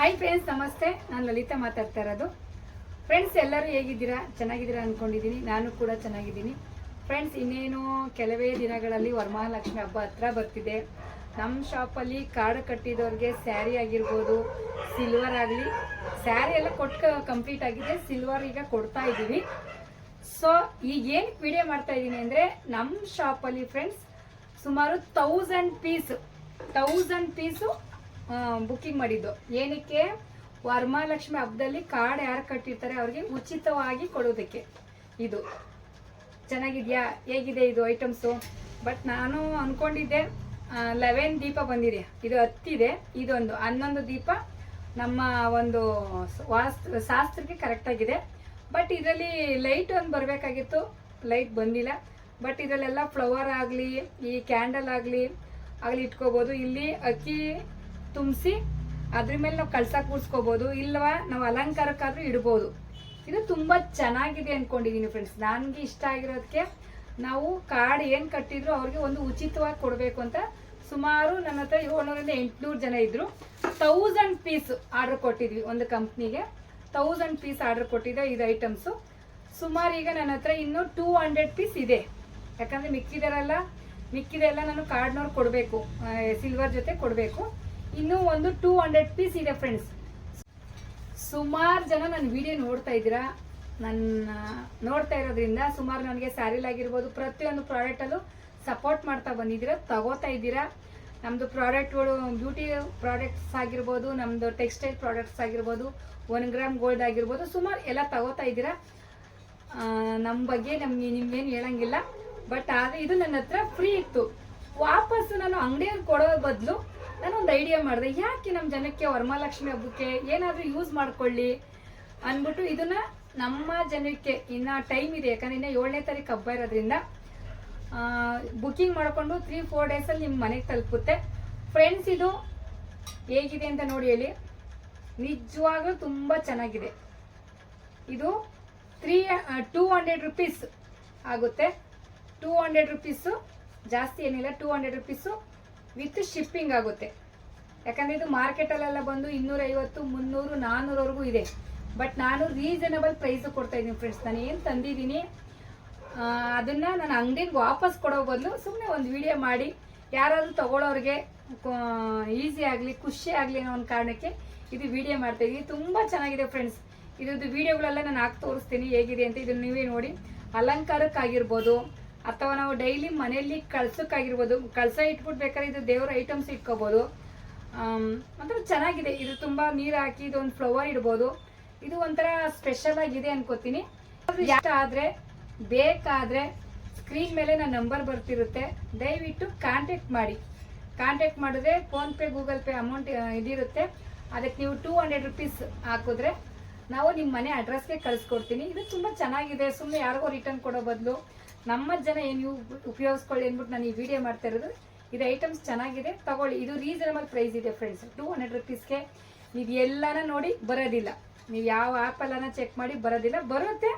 Hi friends ನಮಸ್ತೆ. ನಾನು ಲಲಿತಾ ಮಾತಾಡ್ತಾ ಇರೋದು. ಫ್ರೆಂಡ್ಸ್ ಎಲ್ಲರೂ ಹೇಗಿದ್ದೀರಾ? ಚೆನ್ನಾಗಿದ್ದೀರಾ ಅಂದ್ಕೊಂಡಿದ್ದೀನಿ ನಾನು ಕೂಡ ಚೆನ್ನಾಗಿದ್ದೀನಿ. ಫ್ರೆಂಡ್ಸ್ ಇನ್ನೇನು ಕೆಲವೇ ದಿನಗಳಲ್ಲಿ ವರಮಹಾಲಕ್ಷ್ಮಿ ಹಬ್ಬ ಹತ್ರ ಬರ್ತಿದೆ. ನಮ್ಮ ಶಾಪಲ್ಲಿ ಕಾರ್ಡ್ ಕಟ್ಟಿದವ್ರಿಗೆ ಸ್ಯಾರಿ ಆಗಿರ್ಬೋದು ಸಿಲ್ವರ್ ಆಗಲಿ. ಸ್ಯಾರಿ ಎಲ್ಲ ಕೊಟ್ಟು ಕಂಪ್ಲೀಟ್ ಆಗಿದೆ. ಸಿಲ್ವರ್ ಈಗ ಕೊಡ್ತಾ ಇದ್ದೀವಿ ಸೊ ಈಗ ಏನು ವಿಡಿಯೋ ಮಾಡ್ತಾ ಇದ್ದೀನಿ ಅಂದರೆ ನಮ್ಮ ಶಾಪಲ್ಲಿ ಫ್ರೆಂಡ್ಸ್ ಸುಮಾರು thousand piece thousand piece booking ಮಾಡಿದ್ದು. ಏನಕ್ಕೆ? ವರಮಹಾಲಕ್ಷ್ಮಿ ಹಬ್ಬದಲ್ಲಿ ಕಾರ್ಡ್ ಯಾರು ಕಟ್ಟಿರ್ತಾರೆ ಅವ್ರಿಗೆ ಉಚಿತವಾಗಿ ಕೊಡೋದಕ್ಕೆ. ಇದು. ಚೆನ್ನಾಗಿದೆಯಾ? ಹೇಗಿದೆ ಇದು ಐಟಮ್ಸು ಬಟ್ ನಾನು ಅನ್ಕೊಂಡಿದ್ದೆ ಲೆವೆನ್ ದೀಪ ಬಂದಿದೆ. ಇದು ಹತ್ತಿದೆ, ಇದೊಂದು. ಹನ್ನೊಂದು ದೀಪ ನಮ್ಮ ಒಂದು ವಾಸ್ತ್ರ ಶಾಸ್ತ್ರಕ್ಕೆ ಕರೆಕ್ಟಾಗಿದೆ ಬಟ್ ಇದರಲ್ಲಿ ಲೈಟ್ ಒಂದು ಬರಬೇಕಾಗಿತ್ತು. ಲೈಟ್ ಬಂದಿಲ್ಲ. ಬಟ್ ಇದರಲ್ಲೆಲ್ಲ ಫ್ಲವರ್ ಆಗಲಿ, ಈ ಕ್ಯಾಂಡಲ್ ಆಗಲಿ ಆಗಲಿ ಇಟ್ಕೋಬೋದು. ಇಲ್ಲಿ ಅಕ್ಕಿ ತುಂಬಿಸಿ ಅದ್ರ ಮೇಲೆ ನಾವು ಕಳ್ಸ ಕೂರಿಸ್ಕೋಬೋದು ಇಲ್ವಾ ನಾವು ಅಲಂಕಾರಕ್ಕಾದ್ರೂ ಇಡ್ಬೋದು. ಇದು ತುಂಬ ಚೆನ್ನಾಗಿದೆ ಅಂದ್ಕೊಂಡಿದ್ದೀನಿ ಫ್ರೆಂಡ್ಸ್ ನನಗೆ ಇಷ್ಟ ಆಗಿರೋದಕ್ಕೆ ನಾವು ಕಾರ್ಡ್ ಏನು ಕಟ್ಟಿದ್ರು ಅವ್ರಿಗೆ ಒಂದು ಉಚಿತವಾಗಿ ಕೊಡಬೇಕು ಅಂತ ಸುಮಾರು ನನ್ನ ಹತ್ರ ಏಳ್ನೂರಿಂದ ಎಂಟುನೂರು ಜನ ಇದ್ರು. ತೌಸಂಡ್ ಪೀಸ್ ಆರ್ಡರ್ ಕೊಟ್ಟಿದ್ವಿ ಒಂದು ಕಂಪ್ನಿಗೆ ತೌಸಂಡ್ ಪೀಸ್ ಆರ್ಡರ್ ಕೊಟ್ಟಿದ್ದೆ ಇದು ಐಟಮ್ಸು ಸುಮಾರು ಈಗ ನನ್ನ ಹತ್ರ ಇನ್ನೂ ಟೂ ಹಂಡ್ರೆಡ್ ಪೀಸ್ ಇದೆ. ಯಾಕಂದ್ರೆ ಮಿಕ್ಕಿದಾರಲ್ಲ ಮಿಕ್ಕಿದೆಲ್ಲ ನಾನು ಕಾರ್ಡ್ನವ್ರು ಕೊಡಬೇಕು ಸಿಲ್ವರ್ ಜೊತೆ ಕೊಡಬೇಕು. ಇನ್ನೂ ಒಂದು ಟೂ ಹಂಡ್ರೆಡ್ ಪೀಸ್ ಇದೆ ಫ್ರೆಂಡ್ಸ್ ಸುಮಾರು ಜನ ನನ್ನ ವಿಡಿಯೋ ನೋಡ್ತಾ ಇದ್ದೀರಾ? ನನ್ನ ನೋಡ್ತಾ ಇರೋದ್ರಿಂದ ಸುಮಾರು ನನಗೆ ಸ್ಯಾರಿಲ್ ಆಗಿರ್ಬೋದು ಪ್ರತಿಯೊಂದು ಪ್ರಾಡಕ್ಟಲ್ಲೂ ಸಪೋರ್ಟ್ ಮಾಡ್ತಾ ಬಂದಿದ್ದೀರಾ? ತಗೋತಾ ಇದ್ದೀರಾ? ನಮ್ಮದು ಪ್ರಾಡಕ್ಟ್ಗಳು ಬ್ಯೂಟಿ ಪ್ರಾಡಕ್ಟ್ಸ್ ಆಗಿರ್ಬೋದು ನಮ್ಮದು ಟೆಕ್ಸ್ಟೈಲ್ ಪ್ರಾಡಕ್ಟ್ಸ್ ಆಗಿರ್ಬೋದು ಒನ್ ಗ್ರಾಮ್ ಗೋಲ್ಡ್ ಆಗಿರ್ಬೋದು, ಸುಮಾರು ಎಲ್ಲ ತಗೋತಾ ಇದ್ದೀರಾ? ನಮ್ಮ ಬಗ್ಗೆ ನಮಗೆ ನಿಮ್ಗೇನು ಹೇಳಂಗಿಲ್ಲ. ಬಟ್ ಆದರೆ ಇದು ನನ್ನ ಹತ್ರ ಫ್ರೀ ಇತ್ತು. ವಾಪಸ್ಸು ನಾನು ಅಂಗಡಿಯಲ್ಲಿ ಕೊಡೋ ಬದಲು ಐಡಿಯಾ ಮಾಡಿದೆ, ಯಾಕೆ ನಮ್ಮ ಜನಕ್ಕೆ ವರಮಹಾಲಕ್ಷ್ಮಿ ಹಬ್ಬಕ್ಕೆ ಏನಾದರೂ ಯೂಸ್ ಮಾಡ್ಕೊಳ್ಳಿ? ಅಂದ್ಬಿಟ್ಟು ಇದನ್ನ ನಮ್ಮ ಜನಕ್ಕೆ ಇನ್ನ ಟೈಮ್ ಇದೆ, ಯಾಕಂದ್ರೆ ಇನ್ನ ಏಳನೇ ತಾರೀಕು ಹಬ್ಬ ಇರೋದ್ರಿಂದ ಬುಕಿಂಗ್ ಮಾಡಿಕೊಂಡು ತ್ರೀ ಫೋರ್ ಡೇಸಲ್ಲಿ ನಿಮ್ಮ ಮನೆಗೆ ತಲುಪುತ್ತೆ. ಫ್ರೆಂಡ್ಸ್ ಇದು ಹೇಗಿದೆ ಅಂತ ನೋಡಿ ಹೇಳಿ, ನಿಜವಾಗ್ಲೂ ತುಂಬ ಚೆನ್ನಾಗಿದೆ. ಇದು ತ್ರೀ ಟೂ ಹಂಡ್ರೆಡ್ ರುಪೀಸ್ ಆಗುತ್ತೆ. ಟೂ ಹಂಡ್ರೆಡ್ ರುಪೀಸು ಜಾಸ್ತಿ ಏನಿಲ್ಲ two hundred rupees with shipping ಆಗುತ್ತೆ. ಯಾಕಂದರೆ ಇದು ಮಾರ್ಕೆಟಲ್ಲೆಲ್ಲ ಬಂದು ಇನ್ನೂರೈವತ್ತು, ಮುನ್ನೂರು ನಾನ್ನೂರವರೆಗೂ ಇದೆ. ಬಟ್ ನಾನು ರೀಸನಬಲ್ ಪ್ರೈಸ್ ಕೊಡ್ತಾ ಇದ್ದೀನಿ ಫ್ರೆಂಡ್ಸ್ ನಾನು ಏನು ತಂದಿದ್ದೀನಿ ಅದನ್ನು ನಾನು ಅಂಗಡಿಗೆ ವಾಪಸ್ ಕೊಡೋ ಬದಲು ಸುಮ್ಮನೆ ಒಂದು ವಿಡಿಯೋ ಮಾಡಿ. ಯಾರಾದರೂ ತಗೊಳ್ಳೋರಿಗೆ ಈಸಿ ಆಗಲಿ, ಖುಷಿ ಆಗಲಿ ಅನ್ನೋ ಒಂದು ಕಾರಣಕ್ಕೆ ಇದು ವಿಡಿಯೋ ಮಾಡ್ತಾ ಇದ್ದೀನಿ. ತುಂಬ ಚೆನ್ನಾಗಿದೆ ಫ್ರೆಂಡ್ಸ್ ಇದ್ರದ್ದು ವಿಡಿಯೋಗಳೆಲ್ಲ ನಾನು ಹಾಕಿ ತೋರಿಸ್ತೀನಿ ಹೇಗಿದೆ ಅಂತ ಇದನ್ನ ನೀವೇ ನೋಡಿ. ಅಲಂಕಾರಕ್ಕಾಗಿರ್ಬೋದು, ಅಥವಾ ನಾವು ಡೈಲಿ ಮನೆಯಲ್ಲಿ ಕಳ್ಸೋಕ್ಕಾಗಿರ್ಬೋದು, ಕಳಸ ಇಟ್ಬಿಟ್ಟು ಬೇಕಾದ್ರೆ ಇದು ದೇವರ ಐಟಮ್ಸ್ ಇಟ್ಕೋಬೋದು. ಒಂಥರ ಚೆನ್ನಾಗಿದೆ. ಇದು ತುಂಬ ನೀರು ಹಾಕಿ ಇದೊಂದು ಫ್ಲವರ್ ಇಡ್ಬೋದು. ಇದು ಒಂಥರ ಸ್ಪೆಷಲ್ ಆಗಿದೆ ಅನ್ಕೋತೀನಿ. ಇಷ್ಟ ಆದರೆ, ಬೇಕಾದರೆ ಸ್ಕ್ರೀನ್ ಮೇಲೆ ನನ್ನ ನಂಬರ್ ಬರ್ತಿರುತ್ತೆ. ದಯವಿಟ್ಟು ಕಾಂಟ್ಯಾಕ್ಟ್ ಮಾಡಿ. ಕಾಂಟ್ಯಾಕ್ಟ್ ಮಾಡಿದ್ರೆ ಫೋನ್ಪೇ ಗೂಗಲ್ ಪೇ ಅಮೌಂಟ್ ಇದಿರುತ್ತೆ. ಅದಕ್ಕೆ ನೀವು ಟೂ ಹಂಡ್ರೆಡ್ ರುಪೀಸ್ ಹಾಕಿದ್ರೆ ನಾವು ನಿಮ್ಮ ಮನೆ ಅಡ್ರೆಸ್ಗೆ ಕಳಿಸ್ಕೊಡ್ತೀನಿ. ಇದು ತುಂಬ ಚೆನ್ನಾಗಿದೆ. ಸುಮ್ಮನೆ ಯಾರಿಗೋ ರಿಟರ್ನ್ ಕೊಡೋ ಬದಲು. ನಮ್ಮ ಜನ ಏನು ಉಪಯೋಗಿಸ್ಕೊಳ್ಳಿ ಅಂದ್ಬಿಟ್ಟು ನಾನು ಈ ವಿಡಿಯೋ ಮಾಡ್ತಾ ಇರೋದು. ಇದು ಐಟಮ್ಸ್ ಚೆನ್ನಾಗಿದೆ. ತಗೊಳ್ಳಿ. ಇದು ರೀಸನಬಲ್ ಪ್ರೈಸ್ ಇದೆ ಫ್ರೆಂಡ್ಸ್ ಟೂ ಹಂಡ್ರೆಡ್ ರುಪೀಸ್ಗೆ ನೀವು ಎಲ್ಲಾನ ನೋಡಿ ಬರೋದಿಲ್ಲ. ನೀವು ಯಾವ ಆ್ಯಪಲ್ಲನ ಚೆಕ್ ಮಾಡಿ ಬರೋದಿಲ್ಲ. ಬರುತ್ತೆ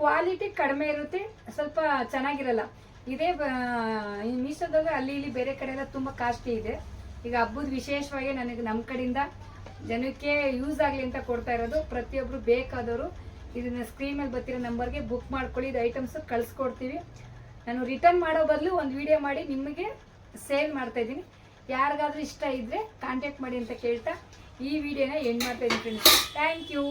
ಕ್ವಾಲಿಟಿ ಕಡಿಮೆ ಇರುತ್ತೆ, ಸ್ವಲ್ಪ ಚೆನ್ನಾಗಿರಲ್ಲ. ಇದೇ ಮೀಶೋದಾಗ ಅಲ್ಲಿ ಇಲ್ಲಿ ಬೇರೆ ಕಡೆ ಎಲ್ಲ ತುಂಬ ಕಾಸ್ಟ್ಲಿ ಇದೆ. ಈಗ ಹಬ್ಬದ ವಿಶೇಷವಾಗಿ ನನಗೆ ನಮ್ಮ ಕಡೆಯಿಂದ ಜನಕ್ಕೆ ಯೂಸ್ ಆಗಲಿ ಅಂತ ಕೊಡ್ತಾ ಇರೋದು. ಪ್ರತಿಯೊಬ್ಬರು ಬೇಕಾದವರು ಇದನ್ನ ಸ್ಕ್ರೀನ್ ಮೇಲೆ ಬರ್ತಿರೋ ನಂಬರ್ಗೆ ಬುಕ್ ಮಾಡ್ಕೊಳ್ಳಿ. ಇದು ಐಟಮ್ಸು ಕಳಿಸ್ಕೊಡ್ತೀವಿ. ನಾನು ರಿಟರ್ನ್ ಮಾಡೋ ಬದಲು ಒಂದು ವಿಡಿಯೋ ಮಾಡಿ ನಿಮಗೆ ಸೇಲ್ ಮಾಡ್ತಾ ಇದ್ದೀನಿ. ಯಾರಿಗಾದ್ರೂ ಇಷ್ಟ ಇದ್ದರೆ ಕಾಂಟ್ಯಾಕ್ಟ್ ಮಾಡಿ ಅಂತ ಕೇಳ್ತಾ ಈ ವಿಡಿಯೋನ ಎಂಡ್ ಮಾಡ್ತಾ ಇದ್ದೀನಿ ಫ್ರೆಂಡ್ಸ್ ಥ್ಯಾಂಕ್ ಯು